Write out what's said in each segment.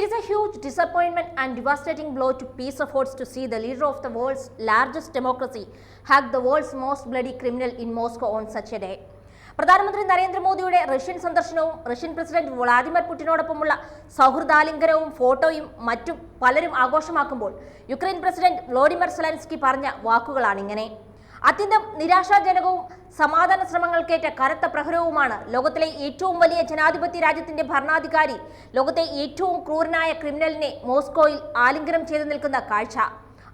It is a huge disappointment and devastating blow to peace efforts to see the leader of the world's largest democracy hug the world's most bloody criminal in Moscow on such a day. പ്രധാനമന്ത്രി നരേന്ദ്രമോദിയുടെ Russian സന്ദർശനവും Russian president Vladimir പുടിനോടൊപ്പമുള്ള സൗഹൃദാലിംഗനവും ഫോട്ടോയും മറ്റും പലരും ആഘോഷമാക്കുമ്പോൾ Ukraine president Volodymyr Zelensky പറഞ്ഞ വാക്കുകളാണിങ്ങനെ അത്യന്തം നിരാശാജനകവും സമാധാന ശ്രമങ്ങൾക്കേറ്റ കനത്ത പ്രഹരവുമാണ് ലോകത്തിലെ ഏറ്റവും വലിയ ജനാധിപത്യ രാജ്യത്തിന്റെ ഭരണാധികാരി ലോകത്തെ ഏറ്റവും ക്രൂരനായ ക്രിമിനലിനെ മോസ്കോയിൽ ആലിംഗനം ചെയ്തു നിൽക്കുന്ന കാഴ്ച.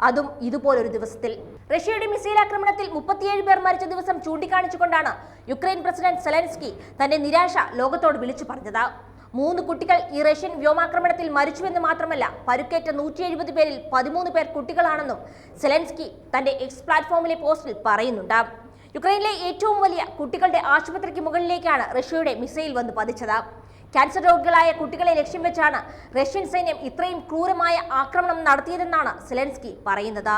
അതും ഇതുപോലൊരു ദിവസത്തിൽ. റഷ്യയുടെ മിസൈൽ ആക്രമണത്തിൽ മുപ്പത്തിയേഴ് പേർ മരിച്ച ദിവസം ചൂണ്ടിക്കാണിച്ചുകൊണ്ടാണ് യുക്രൈൻ പ്രസിഡന്റ് സെലൻസ്കി തന്റെ നിരാശ ലോകത്തോട് വിളിച്ചു പറഞ്ഞത്. മൂന്ന് കുട്ടികൾ ഈ റഷ്യൻ വ്യോമാക്രമണത്തിൽ മരിച്ചുവെന്ന് മാത്രമല്ല പരുക്കേറ്റ നൂറ്റി എഴുപത് പേരിൽ പതിമൂന്ന് പേർ കുട്ടികളാണെന്നും സെലൻസ്കി തന്റെ എക്സ് പ്ലാറ്റ്ഫോമിലെ പോസ്റ്റിൽ പറയുന്നുണ്ട് യുക്രൈനിലെ ഏറ്റവും വലിയ കുട്ടികളുടെ ആശുപത്രിക്ക് മുകളിലേക്കാണ് റഷ്യയുടെ മിസൈൽ വന്ന് പതിച്ചത്. ക്യാൻസർ രോഗികളായ കുട്ടികളെ ലക്ഷ്യം വെച്ചാണ് റഷ്യൻ സൈന്യം ഇത്രയും ക്രൂരമായ ആക്രമണം നടത്തിയതെന്നാണ് സെലൻസ്കി പറയുന്നത്.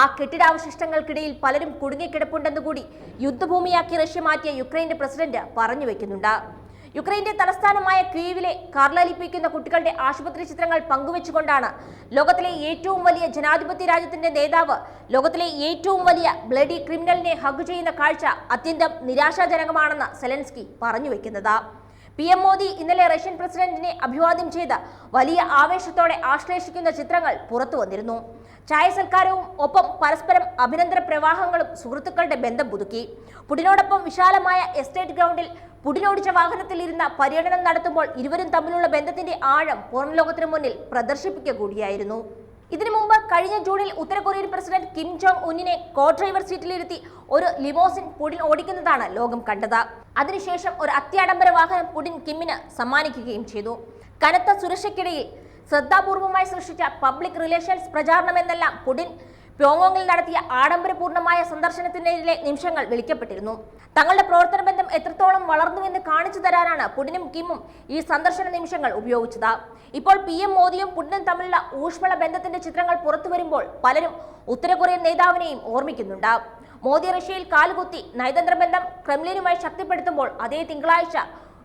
ആ കെട്ടിടാവശിഷ്ടങ്ങൾക്കിടയിൽ പലരും കുടുങ്ങിക്കിടപ്പുണ്ടെന്നുകൂടി യുദ്ധഭൂമിയാക്കി റഷ്യ മാറ്റിയ യുക്രൈന്റെ പ്രസിഡന്റ് പറഞ്ഞു വെക്കുന്നുണ്ട്. യുക്രൈന്റെ തലസ്ഥാനമായ കീവിലെ കാർലലിപ്പിക്കുന്ന കുട്ടികളുടെ ആശുപത്രി ചിത്രങ്ങൾ പങ്കുവെച്ചുകൊണ്ടാണ് ലോകത്തിലെ ഏറ്റവും വലിയ ജനാധിപത്യ രാജ്യത്തിന്റെ നേതാവ് ലോകത്തിലെ ഏറ്റവും വലിയ ബ്ലഡി ക്രിമിനലിനെ ഹഗ് ചെയ്യുന്ന കാഴ്ച അത്യന്തം നിരാശാജനകമാണെന്ന് സെലൻസ്കി പറഞ്ഞു വെക്കുന്നത്. പി എം മോദി ഇന്നലെ റഷ്യൻ പ്രസിഡന്റിനെ അഭിവാദ്യം ചെയ്ത് വലിയ ആവേശത്തോടെ ആശ്ലേഷിക്കുന്ന ചിത്രങ്ങൾ പുറത്തു വന്നിരുന്നു. ചായ സൽക്കാരവും ഒപ്പം പരസ്പരം അഭിനന്ദന പ്രവാഹങ്ങളും സുഹൃത്തുക്കളുടെ ബന്ധം പുതുക്കി. പുടിനോടൊപ്പം വിശാലമായ എസ്റ്റേറ്റ് ഗ്രൗണ്ടിൽ പുടിനോടിച്ച വാഹനത്തിൽ ഇരുന്ന പര്യടനം നടത്തുമ്പോൾ ഇരുവരും തമ്മിലുള്ള ബന്ധത്തിന്റെ ആഴം പുറം ലോകത്തിനു മുന്നിൽ പ്രദർശിപ്പിക്കുക കൂടിയായിരുന്നു ഇതിനു മുമ്പ് കഴിഞ്ഞ ജൂണിൽ ഉത്തര കൊറിയൻ പ്രസിഡന്റ് കിം ജോങ് ഉന്നിനെ കോ ഡ്രൈവർ സീറ്റിലിരുത്തി ഒരു ലിമോസിൻ പുടിൻ ഓടിക്കുന്നതാണ് ലോകം കണ്ടത്. അതിനുശേഷം ഒരു അത്യാഡംബര വാഹനം പുടിൻ കിമ്മിന് സമ്മാനിക്കുകയും ചെയ്തു. കനത്ത സുരക്ഷയ്ക്കിടയിൽ ശ്രദ്ധാപൂർവമായി സൃഷ്ടിച്ച പബ്ലിക് റിലേഷൻസ് പ്രചാരണം എന്നെല്ലാം പുടിൻ പ്യോങ്ങോങ്ങിൽ നടത്തിയ ആഡംബരപൂർണമായ സന്ദർശനത്തിനെതിരെ നിമിഷങ്ങൾ വിളിക്കപ്പെട്ടിരുന്നു. തങ്ങളുടെ പ്രവർത്തന ബന്ധം എത്രത്തോളം വളർന്നുവെന്ന് കാണിച്ചു തരാനാണ് പുടിനും കിമ്മും ഈ സന്ദർശന നിമിഷങ്ങൾ ഉപയോഗിച്ചത്. ഇപ്പോൾ പി എം മോദിയും പുടിനും തമ്മിലുള്ള ഊഷ്മള ബന്ധത്തിന്റെ ചിത്രങ്ങൾ പുറത്തു വരുമ്പോൾ പലരും ഉത്തര കൊറിയൻ നേതാവിനെയും ഓർമ്മിക്കുന്നുണ്ട്. മോദി റഷ്യയിൽ കാലുകുത്തി നയതന്ത്ര ബന്ധം ക്രെംലിനുമായി ശക്തിപ്പെടുത്തുമ്പോൾ അതേ തിങ്കളാഴ്ച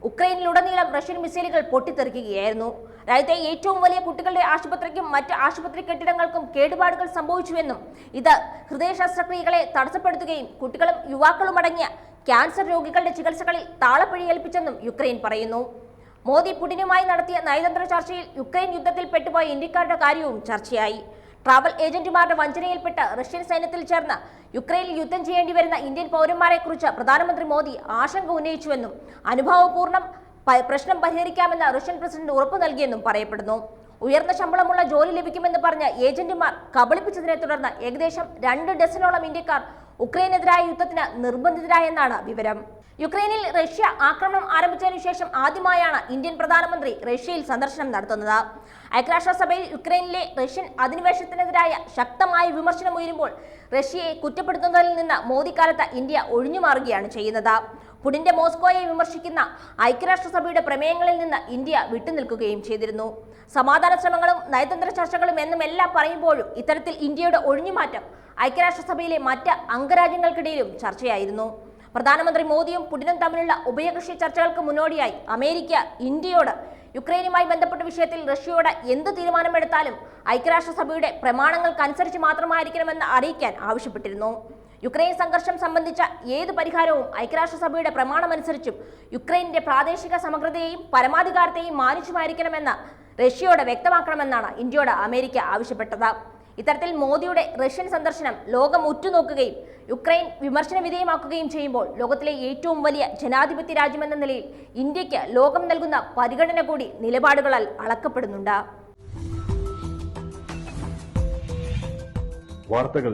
ഉക്രൈനിലുടനീളം റഷ്യൻ മിസൈലുകൾ പൊട്ടിത്തെറിക്കുകയായിരുന്നു. രാജ്യത്തെ ഏറ്റവും വലിയ കുട്ടികളുടെ ആശുപത്രിക്കും മറ്റ് ആശുപത്രി കെട്ടിടങ്ങൾക്കും കേടുപാടുകൾ സംഭവിച്ചുവെന്നും ഇത് ഹൃദയ ശസ്ത്രക്രിയകളെ തടസ്സപ്പെടുത്തുകയും കുട്ടികളും യുവാക്കളും അടങ്ങിയ ക്യാൻസർ രോഗികളുടെ ചികിത്സകളിൽ താളപ്പിഴിയേൽപ്പിച്ചെന്നും യുക്രൈൻ പറയുന്നു. മോദി പുടിനുമായി നടത്തിയ നയതന്ത്ര ചർച്ചയിൽ യുക്രൈൻ യുദ്ധത്തിൽ പെട്ടുപോയ ഇന്ത്യക്കാരുടെ കാര്യവും ചർച്ചയായി. ട്രാവൽ ഏജന്റുമാരുടെ വഞ്ചനയിൽപ്പെട്ട് റഷ്യൻ സൈന്യത്തിൽ ചേർന്ന് യുക്രൈനിൽ യുദ്ധം ചെയ്യേണ്ടി വരുന്ന ഇന്ത്യൻ പൗരന്മാരെക്കുറിച്ച് പ്രധാനമന്ത്രി മോദി ആശങ്ക ഉന്നയിച്ചുവെന്നും അനുഭവപൂർണം പ്രശ്നം പരിഹരിക്കാമെന്ന് റഷ്യൻ പ്രസിഡന്റ് ഉറപ്പു നൽകിയെന്നും പറയപ്പെടുന്നു. ഉയർന്ന ശമ്പളമുള്ള ജോലി ലഭിക്കുമെന്ന് പറഞ്ഞ ഏജന്റുമാർ കബളിപ്പിച്ചതിനെ തുടർന്ന് ഏകദേശം രണ്ട് ഡസനോളം ഇന്ത്യക്കാർ ഉക്രൈനെതിരായ യുദ്ധത്തിന് നിർബന്ധിതരായെന്നാണ് വിവരം. യുക്രൈനിൽ റഷ്യ ആക്രമണം ആരംഭിച്ചതിനു ശേഷം ആദ്യമായാണ് ഇന്ത്യൻ പ്രധാനമന്ത്രി റഷ്യയിൽ സന്ദർശനം നടത്തുന്നത്. ഐക്യരാഷ്ട്രസഭയിൽ യുക്രൈനിലെ റഷ്യൻ അധിനിവേശത്തിനെതിരായ ശക്തമായ വിമർശനം ഉയരുമ്പോൾ റഷ്യയെ കുറ്റപ്പെടുത്തുന്നതിൽ നിന്ന് മോദി കാലത്ത് ഇന്ത്യ ഒഴിഞ്ഞുമാറുകയാണ് ചെയ്യുന്നത്. പുടിന്റെ മോസ്കോയെ വിമർശിക്കുന്ന ഐക്യരാഷ്ട്രസഭയുടെ പ്രമേയങ്ങളിൽ നിന്ന് ഇന്ത്യ വിട്ടുനിൽക്കുകയും ചെയ്തിരുന്നു. സമാധാന ശ്രമങ്ങളും നയതന്ത്ര ചർച്ചകളും എന്നും എല്ലാം പറയുമ്പോഴും ഇത്തരത്തിൽ ഇന്ത്യയുടെ ഒഴിഞ്ഞുമാറ്റം ഐക്യരാഷ്ട്രസഭയിലെ മറ്റ് അംഗരാജ്യങ്ങൾക്കിടയിലും ചർച്ചയായിരുന്നു. പ്രധാനമന്ത്രി മോദിയും പുടിനും തമ്മിലുള്ള ഉഭയകക്ഷി ചർച്ചകൾക്ക് മുന്നോടിയായി അമേരിക്ക ഇന്ത്യയോട് യുക്രൈനുമായി ബന്ധപ്പെട്ട വിഷയത്തിൽ റഷ്യയോട് എന്ത് തീരുമാനമെടുത്താലും ഐക്യരാഷ്ട്രസഭയുടെ പ്രമാണങ്ങൾക്കനുസരിച്ച് മാത്രമായിരിക്കണമെന്ന് അറിയിക്കാൻ ആവശ്യപ്പെട്ടിരുന്നു. യുക്രൈൻ സംഘർഷം സംബന്ധിച്ച ഏത് പരിഹാരവും ഐക്യരാഷ്ട്രസഭയുടെ പ്രമാണമനുസരിച്ചും യുക്രൈനിന്റെ പ്രാദേശിക സമഗ്രതയെയും പരമാധികാരത്തെയും മാനിച്ചുമായിരിക്കണമെന്ന് റഷ്യയോട് വ്യക്തമാക്കണമെന്നാണ് ഇന്ത്യയോട് അമേരിക്ക ആവശ്യപ്പെട്ടത്. ഇത്തരത്തിൽ മോദിയുടെ റഷ്യൻ സന്ദർശനം ലോകം ഉറ്റുനോക്കുകയും യുക്രൈൻ വിമർശന വിധേയമാക്കുകയും ചെയ്യുമ്പോൾ ലോകത്തിലെ ഏറ്റവും വലിയ ജനാധിപത്യ രാജ്യമെന്ന നിലയിൽ ഇന്ത്യയ്ക്ക് ലോകം നൽകുന്ന പരിഗണന കൂടി നിലപാടുകളാൽ അളക്കപ്പെടുന്നുണ്ട്. വാർത്തകൾ